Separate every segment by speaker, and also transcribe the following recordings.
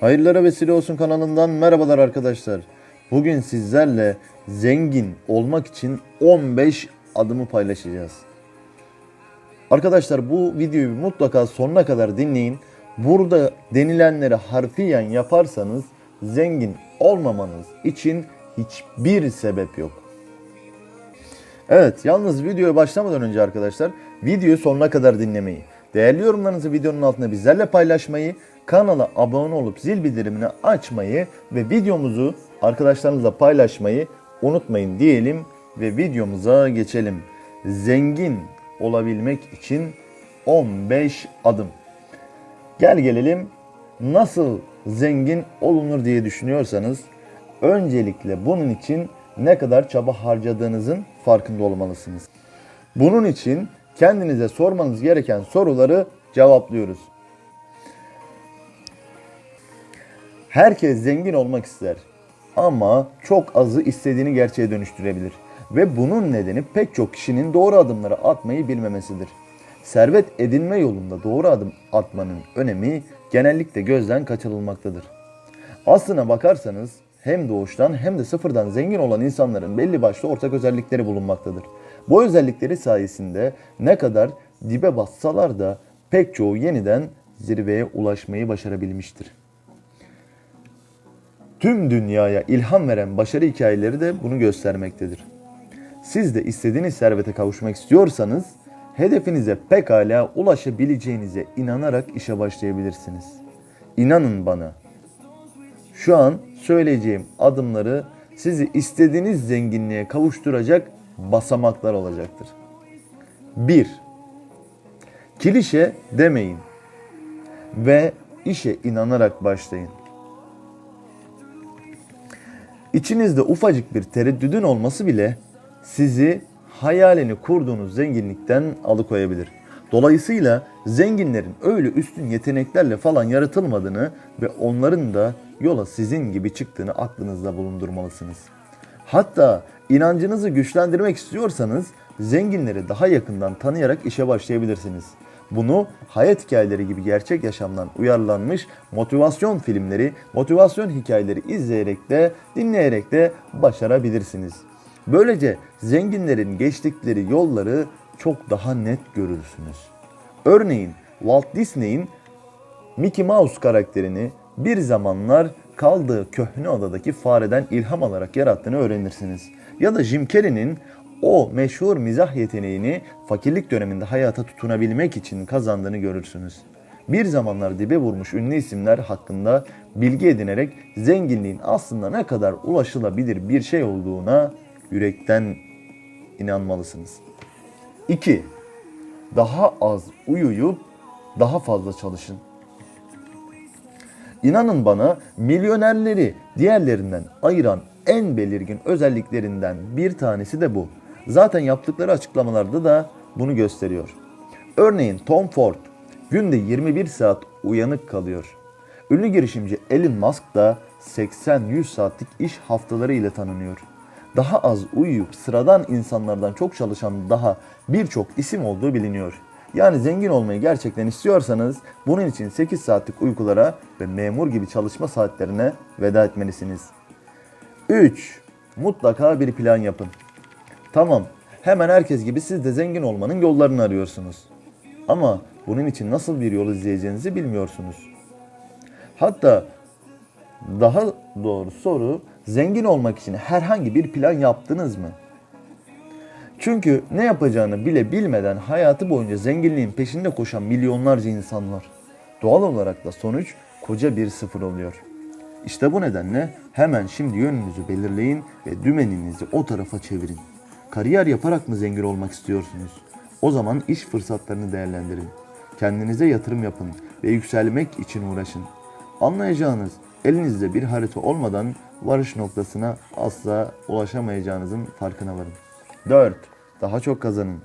Speaker 1: Hayırlara vesile olsun kanalından merhabalar arkadaşlar. Bugün sizlerle zengin olmak için 15 adımı paylaşacağız. Arkadaşlar bu videoyu mutlaka sonuna kadar dinleyin. Burada denilenleri harfiyen yaparsanız zengin olmamanız için hiçbir sebep yok. Evet, yalnız videoya başlamadan önce arkadaşlar videoyu sonuna kadar dinlemeyi, değerli yorumlarınızı videonun altında bizlerle paylaşmayı, kanala abone olup zil bildirimini açmayı ve videomuzu arkadaşlarınızla paylaşmayı unutmayın diyelim ve videomuza geçelim. Zengin olabilmek için 15 adım. Gel gelelim nasıl zengin olunur diye düşünüyorsanız öncelikle bunun için ne kadar çaba harcadığınızın farkında olmalısınız. Bunun için kendinize sormanız gereken soruları cevaplıyoruz. Herkes zengin olmak ister ama çok azı istediğini gerçeğe dönüştürebilir ve bunun nedeni pek çok kişinin doğru adımları atmayı bilmemesidir. Servet edinme yolunda doğru adım atmanın önemi genellikle gözden kaçırılmaktadır. Aslına bakarsanız hem doğuştan hem de sıfırdan zengin olan insanların belli başlı ortak özellikleri bulunmaktadır. Bu özellikleri sayesinde ne kadar dibe bassalar da pek çoğu yeniden zirveye ulaşmayı başarabilmiştir. Tüm dünyaya ilham veren başarı hikayeleri de bunu göstermektedir. Siz de istediğiniz servete kavuşmak istiyorsanız hedefinize pekala ulaşabileceğinize inanarak işe başlayabilirsiniz. İnanın bana. Şu an söyleyeceğim adımları sizi istediğiniz zenginliğe kavuşturacak basamaklar olacaktır. 1. Klişe demeyin ve işe inanarak başlayın. İçinizde ufacık bir tereddüdün olması bile sizi hayalini kurduğunuz zenginlikten alıkoyabilir. Dolayısıyla zenginlerin öyle üstün yeteneklerle falan yaratılmadığını ve onların da yola sizin gibi çıktığını aklınızda bulundurmalısınız. Hatta inancınızı güçlendirmek istiyorsanız zenginleri daha yakından tanıyarak işe başlayabilirsiniz. Bunu hayat hikayeleri gibi gerçek yaşamdan uyarlanmış motivasyon filmleri, motivasyon hikayeleri izleyerek de dinleyerek de başarabilirsiniz. Böylece zenginlerin geçtikleri yolları çok daha net görürsünüz. Örneğin Walt Disney'in Mickey Mouse karakterini bir zamanlar kaldığı köhne adadaki fareden ilham alarak yarattığını öğrenirsiniz. Ya da Jim Carrey'nin o meşhur mizah yeteneğini fakirlik döneminde hayata tutunabilmek için kazandığını görürsünüz. Bir zamanlar dibe vurmuş ünlü isimler hakkında bilgi edinerek zenginliğin aslında ne kadar ulaşılabilir bir şey olduğuna yürekten inanmalısınız. 2. Daha az uyuyup daha fazla çalışın. İnanın bana milyonerleri diğerlerinden ayıran en belirgin özelliklerinden bir tanesi de bu. Zaten yaptıkları açıklamalarda da bunu gösteriyor. Örneğin Tom Ford günde 21 saat uyanık kalıyor. Ünlü girişimci Elon Musk da 80-100 saatlik iş haftaları ile tanınıyor. Daha az uyuyup sıradan insanlardan çok çalışan daha birçok isim olduğu biliniyor. Yani zengin olmayı gerçekten istiyorsanız bunun için 8 saatlik uykulara ve memur gibi çalışma saatlerine veda etmelisiniz. 3. Mutlaka bir plan yapın. Tamam, hemen herkes gibi siz de zengin olmanın yollarını arıyorsunuz. Ama bunun için nasıl bir yol izleyeceğinizi bilmiyorsunuz. Hatta daha doğru soru zengin olmak için herhangi bir plan yaptınız mı? Çünkü ne yapacağını bile bilmeden hayatı boyunca zenginliğin peşinde koşan milyonlarca insan var. Doğal olarak da sonuç koca bir sıfır oluyor. İşte bu nedenle hemen şimdi yönünüzü belirleyin ve dümeninizi o tarafa çevirin. Kariyer yaparak mı zengin olmak istiyorsunuz? O zaman iş fırsatlarını değerlendirin. Kendinize yatırım yapın ve yükselmek için uğraşın. Anlayacağınız elinizde bir harita olmadan varış noktasına asla ulaşamayacağınızın farkına varın. 4. Daha çok kazanın.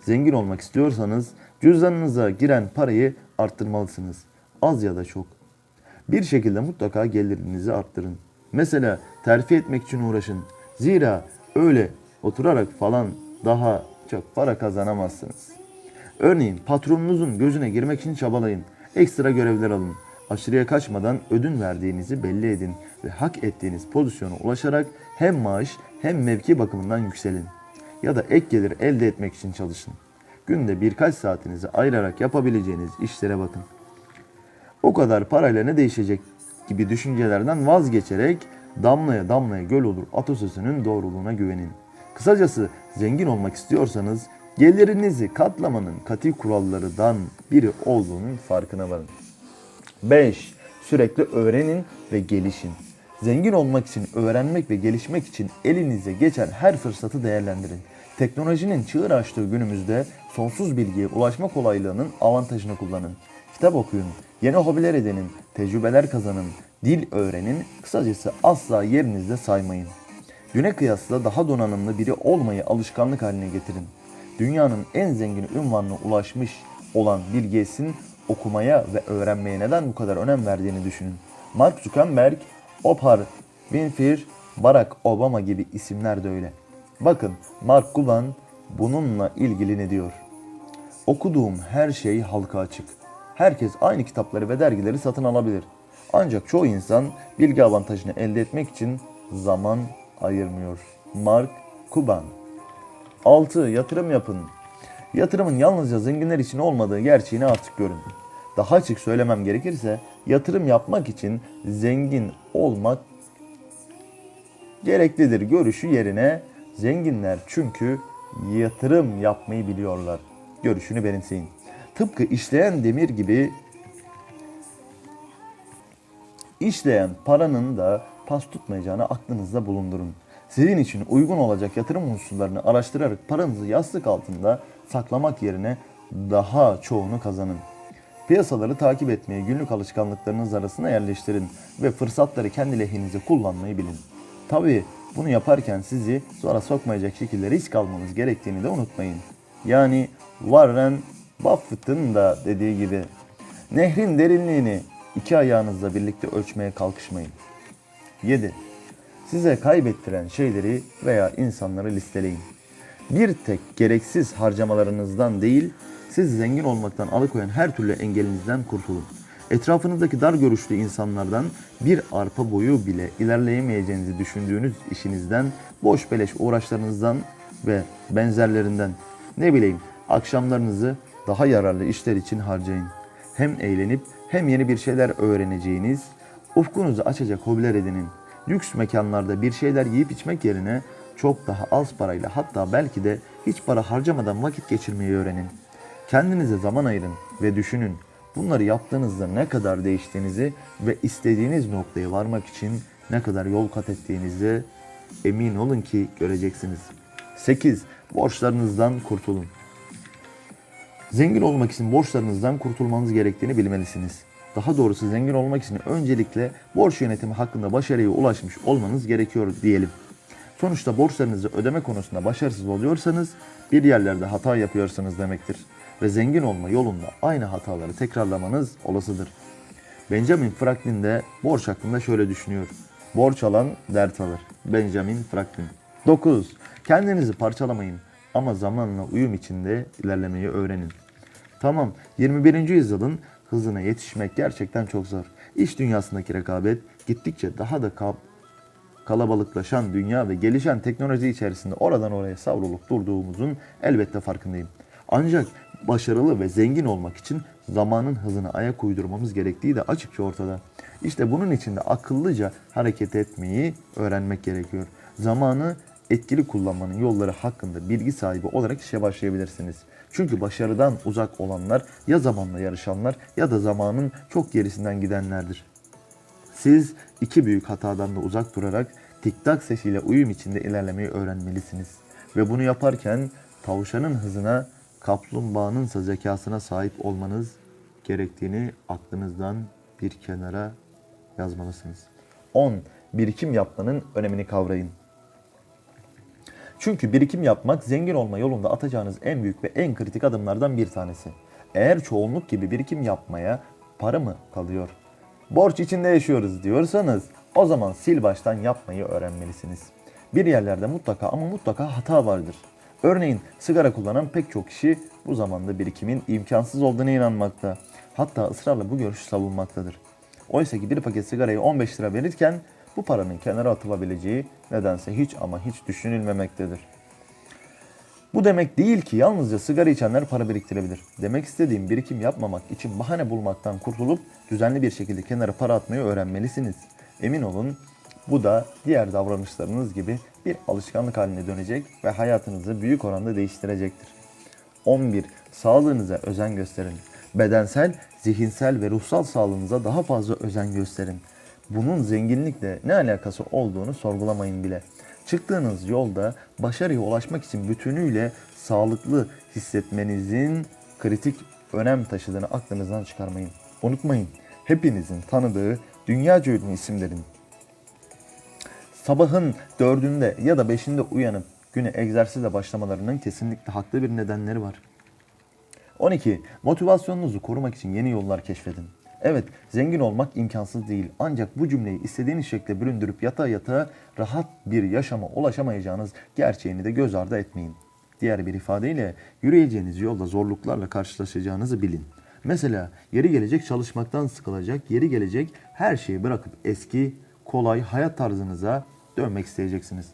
Speaker 1: Zengin olmak istiyorsanız cüzdanınıza giren parayı arttırmalısınız. Az ya da çok. Bir şekilde mutlaka gelirinizi arttırın. Mesela terfi etmek için uğraşın. Zira öyle oturarak falan daha çok para kazanamazsınız. Örneğin patronunuzun gözüne girmek için çabalayın. Ekstra görevler alın. aşırıya kaçmadan ödün verdiğinizi belli edin ve hak ettiğiniz pozisyona ulaşarak hem maaş hem mevki bakımından yükselin. Ya da ek gelir elde etmek için çalışın. Günde birkaç saatinizi ayırarak yapabileceğiniz işlere bakın. O kadar parayla ne değişecek gibi düşüncelerden vazgeçerek damlaya damlaya göl olur atasözünün doğruluğuna güvenin. Kısacası zengin olmak istiyorsanız gelirinizi katlamanın katı kurallarından biri olduğunun farkına varın. 5. Sürekli öğrenin ve gelişin. Zengin olmak için, öğrenmek ve gelişmek için elinize geçen her fırsatı değerlendirin. Teknolojinin çığır açtığı günümüzde sonsuz bilgiye ulaşma kolaylığının avantajını kullanın. Kitap okuyun, yeni hobiler edinin, tecrübeler kazanın, dil öğrenin, kısacası asla yerinizde saymayın. Düne kıyasla daha donanımlı biri olmayı alışkanlık haline getirin. Dünyanın en zengin ünvanına ulaşmış olan Bill Gates'in okumaya ve öğrenmeye neden bu kadar önem verdiğini düşünün. Mark Zuckerberg, Oprah Winfrey, Barack Obama gibi isimler de öyle. Bakın Mark Cuban bununla ilgili ne diyor? Okuduğum her şey halka açık. Herkes aynı kitapları ve dergileri satın alabilir. Ancak çoğu insan bilgi avantajını elde etmek için zaman ayırmıyor. Mark Cuban 6. Yatırım yapın. Yatırımın yalnızca zenginler için olmadığı gerçeğini artık görün. Daha açık söylemem gerekirse yatırım yapmak için zengin olmak gereklidir görüşü yerine zenginler çünkü yatırım yapmayı biliyorlar görüşünü benimseyin. Tıpkı işleyen demir gibi işleyen paranın da pas tutmayacağını aklınızda bulundurun. Sizin için uygun olacak yatırım unsurlarını araştırarak paranızı yastık altında saklamak yerine daha çoğunu kazanın. Piyasaları takip etmeyi günlük alışkanlıklarınız arasına yerleştirin ve fırsatları kendi lehinize kullanmayı bilin. Tabii bunu yaparken sizi zora sokmayacak şekilde risk almanız gerektiğini de unutmayın. Yani Warren Buffett'ın da dediği gibi nehrin derinliğini iki ayağınızla birlikte ölçmeye kalkışmayın. 7. Size kaybettiren şeyleri veya insanları listeleyin. Bir tek gereksiz harcamalarınızdan değil, siz zengin olmaktan alıkoyan her türlü engelinizden kurtulun. Etrafınızdaki dar görüşlü insanlardan bir arpa boyu bile ilerleyemeyeceğinizi düşündüğünüz işinizden, boş beleş uğraşlarınızdan ve benzerlerinden ne bileyim akşamlarınızı daha yararlı işler için harcayın. Hem eğlenip hem yeni bir şeyler öğreneceğiniz, ufkunuzu açacak hobiler edinin. Lüks mekanlarda bir şeyler yiyip içmek yerine çok daha az parayla hatta belki de hiç para harcamadan vakit geçirmeyi öğrenin. Kendinize zaman ayırın ve düşünün. Bunları yaptığınızda ne kadar değiştiğinizi ve istediğiniz noktaya varmak için ne kadar yol kat ettiğinizi emin olun ki göreceksiniz. 8. Borçlarınızdan kurtulun. Zengin olmak için borçlarınızdan kurtulmanız gerektiğini bilmelisiniz. Daha doğrusu zengin olmak için öncelikle borç yönetimi hakkında başarıya ulaşmış olmanız gerekiyor diyelim. Sonuçta borçlarınızı ödeme konusunda başarısız oluyorsanız bir yerlerde hata yapıyorsunuz demektir. Ve zengin olma yolunda aynı hataları tekrarlamanız olasıdır. Benjamin Franklin de borç hakkında şöyle düşünüyor. Borç alan dert alır. Benjamin Franklin. 9. Kendinizi parçalamayın ama zamanla uyum içinde ilerlemeyi öğrenin. Tamam 21. yüzyılın hızına yetişmek gerçekten çok zor. İş dünyasındaki rekabet gittikçe daha da kab- kalabalıklaşan dünya ve gelişen teknoloji içerisinde oradan oraya savrulup durduğumuzun elbette farkındayım. Ancak başarılı ve zengin olmak için zamanın hızına ayak uydurmamız gerektiği de açıkça ortada. İşte bunun için de akıllıca hareket etmeyi öğrenmek gerekiyor. Zamanı etkili kullanmanın yolları hakkında bilgi sahibi olarak işe başlayabilirsiniz. Çünkü başarıdan uzak olanlar ya zamanla yarışanlar ya da zamanın çok gerisinden gidenlerdir. Siz iki büyük hatadan da uzak durarak tiktak sesiyle uyum içinde ilerlemeyi öğrenmelisiniz. Ve bunu yaparken tavşanın hızına, kaplumbağanın ise zekasına sahip olmanız gerektiğini aklınızdan bir kenara yazmalısınız. 10. Birikim yapmanın önemini kavrayın. Çünkü birikim yapmak zengin olma yolunda atacağınız en büyük ve en kritik adımlardan bir tanesi. Eğer çoğunluk gibi birikim yapmaya para mı kalıyor? Borç içinde yaşıyoruz diyorsanız o zaman sil baştan yapmayı öğrenmelisiniz. Bir yerlerde mutlaka ama mutlaka hata vardır. Örneğin sigara kullanan pek çok kişi bu zamanda birikimin imkansız olduğuna inanmakta. Hatta ısrarla bu görüşü savunmaktadır. Oysa ki bir paket sigarayı 15 lira verirken bu paranın kenara atılabileceği nedense hiç ama hiç düşünülmemektedir. Bu demek değil ki yalnızca sigara içenler para biriktirebilir. Demek istediğim birikim yapmamak için bahane bulmaktan kurtulup düzenli bir şekilde kenara para atmayı öğrenmelisiniz. Emin olun bu da diğer davranışlarınız gibi bir alışkanlık haline dönecek ve hayatınızı büyük oranda değiştirecektir. 11. Sağlığınıza özen gösterin. Bedensel, zihinsel ve ruhsal sağlığınıza daha fazla özen gösterin. Bunun zenginlikle ne alakası olduğunu sorgulamayın bile. Çıktığınız yolda başarıya ulaşmak için bütünüyle sağlıklı hissetmenizin kritik önem taşıdığını aklınızdan çıkarmayın. Unutmayın, hepinizin tanıdığı dünyaca ünlü isimlerin sabahın dördünde ya da beşinde uyanıp güne egzersizle başlamalarının kesinlikle haklı bir nedenleri var. 12. Motivasyonunuzu korumak için yeni yollar keşfedin. Evet, zengin olmak imkansız değil. Ancak bu cümleyi istediğiniz şekilde büründürüp yata yata rahat bir yaşama ulaşamayacağınız gerçeğini de göz ardı etmeyin. Diğer bir ifadeyle yürüyeceğiniz yolda zorluklarla karşılaşacağınızı bilin. Mesela yeri gelecek çalışmaktan sıkılacak, yeri gelecek her şeyi bırakıp eski, kolay hayat tarzınıza dönmek isteyeceksiniz.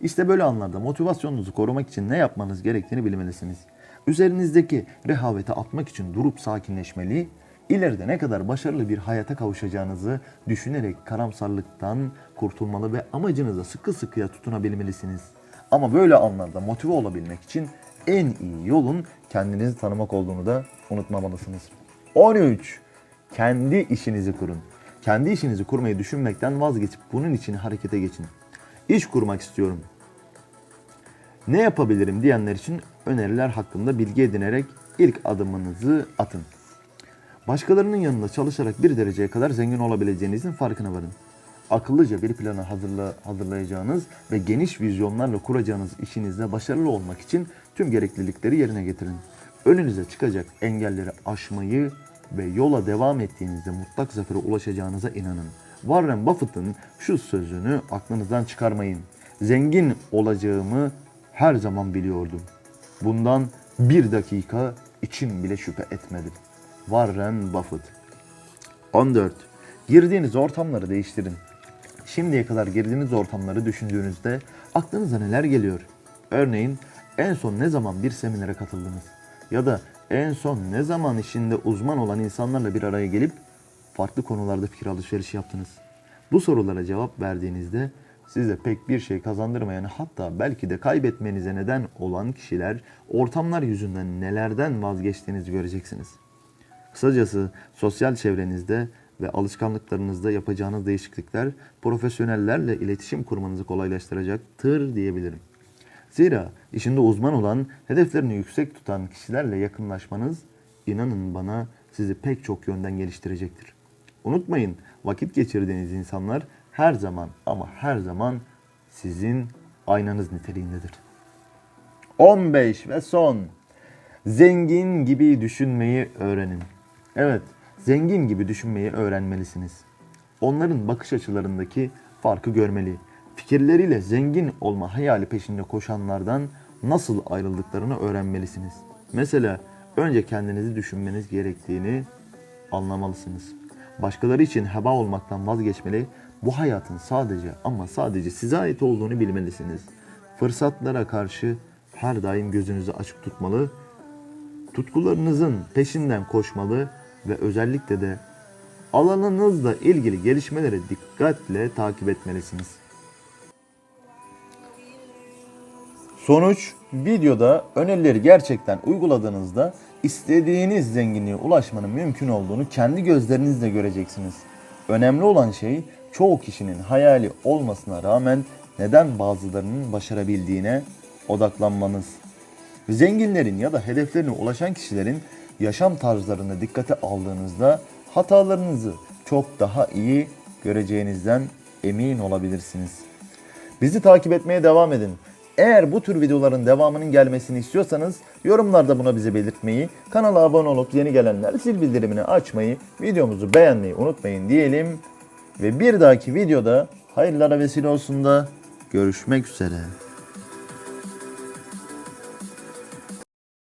Speaker 1: İşte böyle anlarda motivasyonunuzu korumak için ne yapmanız gerektiğini bilmelisiniz. Üzerinizdeki rehaveti atmak için durup sakinleşmeli, ileride ne kadar başarılı bir hayata kavuşacağınızı düşünerek karamsarlıktan kurtulmalı ve amacınıza sıkı sıkıya tutunabilmelisiniz. Ama böyle anlarda motive olabilmek için en iyi yolun kendinizi tanımak olduğunu da unutmamalısınız. 13. Kendi işinizi kurun. Kendi işinizi kurmayı düşünmekten vazgeçip bunun için harekete geçin. İş kurmak istiyorum. Ne yapabilirim diyenler için öneriler hakkında bilgi edinerek ilk adımınızı atın. Başkalarının yanında çalışarak bir dereceye kadar zengin olabileceğinizin farkına varın. Akıllıca bir planı hazırla, hazırlayacağınız ve geniş vizyonlarla kuracağınız işinizde başarılı olmak için tüm gereklilikleri yerine getirin. Önünüze çıkacak engelleri aşmayı ve yola devam ettiğinizde mutlak zafere ulaşacağınıza inanın. Warren Buffett'ın şu sözünü aklınızdan çıkarmayın. Zengin olacağımı her zaman biliyordum. Bundan bir dakika içim bile şüphe etmedi. Warren Buffett 14. Girdiğiniz ortamları değiştirin. Şimdiye kadar girdiğiniz ortamları düşündüğünüzde aklınıza neler geliyor? Örneğin en son ne zaman bir seminere katıldınız? Ya da en son ne zaman işinde uzman olan insanlarla bir araya gelip farklı konularda fikir alışverişi yaptınız? Bu sorulara cevap verdiğinizde size pek bir şey kazandırmayan hatta belki de kaybetmenize neden olan kişiler, ortamlar yüzünden nelerden vazgeçtiğinizi göreceksiniz. Kısacası sosyal çevrenizde ve alışkanlıklarınızda yapacağınız değişiklikler profesyonellerle iletişim kurmanızı kolaylaştıracaktır diyebilirim. Zira işinde uzman olan, hedeflerini yüksek tutan kişilerle yakınlaşmanız inanın bana sizi pek çok yönden geliştirecektir. Unutmayın vakit geçirdiğiniz insanlar her zaman ama her zaman sizin aynanız niteliğindedir. 15 ve son. Zengin gibi düşünmeyi öğrenin. Evet, zengin gibi düşünmeyi öğrenmelisiniz. Onların bakış açılarındaki farkı görmeli. Fikirleriyle zengin olma hayali peşinde koşanlardan nasıl ayrıldıklarını öğrenmelisiniz. Mesela önce kendinizi düşünmeniz gerektiğini anlamalısınız. Başkaları için heba olmaktan vazgeçmeli, bu hayatın sadece ama sadece size ait olduğunu bilmelisiniz. Fırsatlara karşı her daim gözünüzü açık tutmalı, tutkularınızın peşinden koşmalı ve özellikle de alanınızla ilgili gelişmeleri dikkatle takip etmelisiniz. Sonuç videoda önerileri gerçekten uyguladığınızda istediğiniz zenginliğe ulaşmanın mümkün olduğunu kendi gözlerinizle göreceksiniz. Önemli olan şey çoğu kişinin hayali olmasına rağmen neden bazılarının başarabildiğine odaklanmanız. Zenginlerin ya da hedeflerine ulaşan kişilerin yaşam tarzlarını dikkate aldığınızda hatalarınızı çok daha iyi göreceğinizden emin olabilirsiniz. Bizi takip etmeye devam edin. Eğer bu tür videoların devamının gelmesini istiyorsanız yorumlarda buna bize belirtmeyi, kanala abone olup yeni gelenler zil bildirimini açmayı, videomuzu beğenmeyi unutmayın diyelim. Ve bir dahaki videoda hayırlara vesile olsun da görüşmek üzere.